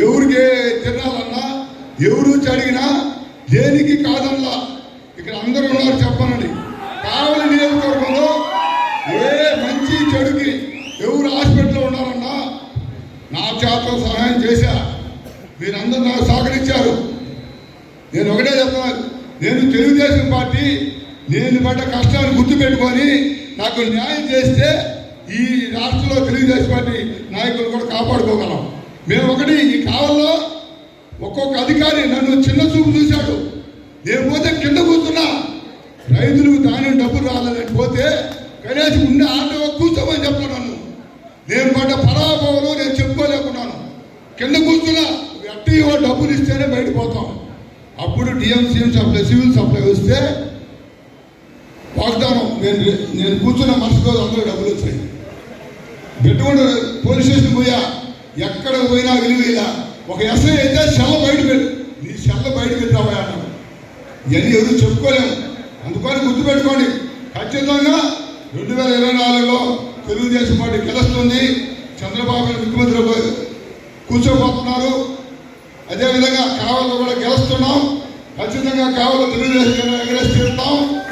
ఎవరికి తినాలన్నా ఎవరు చడిగినా దేనికి కాదల్లా. ఇక్కడ అందరూ ఉన్నారు చెప్పనండి. కావలి నియోజకవర్గంలో ఏ మంచి చెడుకి ఎవరు హాస్పిటల్లో ఉన్నారన్నా నా చేత సహాయం చేశా. మీరందరూ నాకు సహకరించారు. నేను ఒకటే చెప్తున్నాను. నేను తెలుగుదేశం పార్టీ నేను పడ్డ కష్టాన్ని గుర్తుపెట్టుకొని నాకు న్యాయం చేస్తే ఈ రాష్ట్రంలో తెలుగుదేశం పార్టీ నాయకులు కూడా కాపాడుకోగలం. మేము ఒకటి ఈ కాలంలో ఒక్కొక్క అధికారి నన్ను చిన్న చూపు చూశాడు. నేను పోతే కింద కూర్చున్నా. రైతులకు ధాన్యం డబ్బులు రాలేదని పోతే కనీసం ఉండే ఆటో కూర్చోమని చెప్పాను నన్ను. నేను పడ్డ పరాభవంలో నేను చెప్పుకోలేకున్నాను. కింద కూర్చున్నా. ఎట్టివో డబ్బులు ఇస్తేనే బయటపోతాం అప్పుడు డిఎంసీఎం సప్లై సివిల్ సప్లై వస్తే వాగ్దానం నేను నేను కూర్చున్న మనసు రోజు అందరూ డబ్బులు వచ్చాయి పెట్టుకుంటే పోలీస్ స్టేషన్ పోయా. ఎక్కడ పోయినా విలువైలా. ఒక ఎస్ఐ అయితే చెల్ల బయట పెట్టు. నీ చెల్ల బయట పెట్టావా అన్నాడు. ఇవన్నీ ఎవరు చెప్పుకోలేము. అందుకని గుర్తుపెట్టుకోండి ఖచ్చితంగా రెండు వేల ఇరవై నాలుగులో తెలుగుదేశం పార్టీ గెలుస్తుంది. చంద్రబాబు నాయుడు ముఖ్యమంత్రి కూర్చోబోతున్నారు. అదేవిధంగా కావాలో కూడా గెలుస్తున్నాం. ఖచ్చితంగా కావాలో తెలుగుదేశం ఎగరేసి తీరుతాం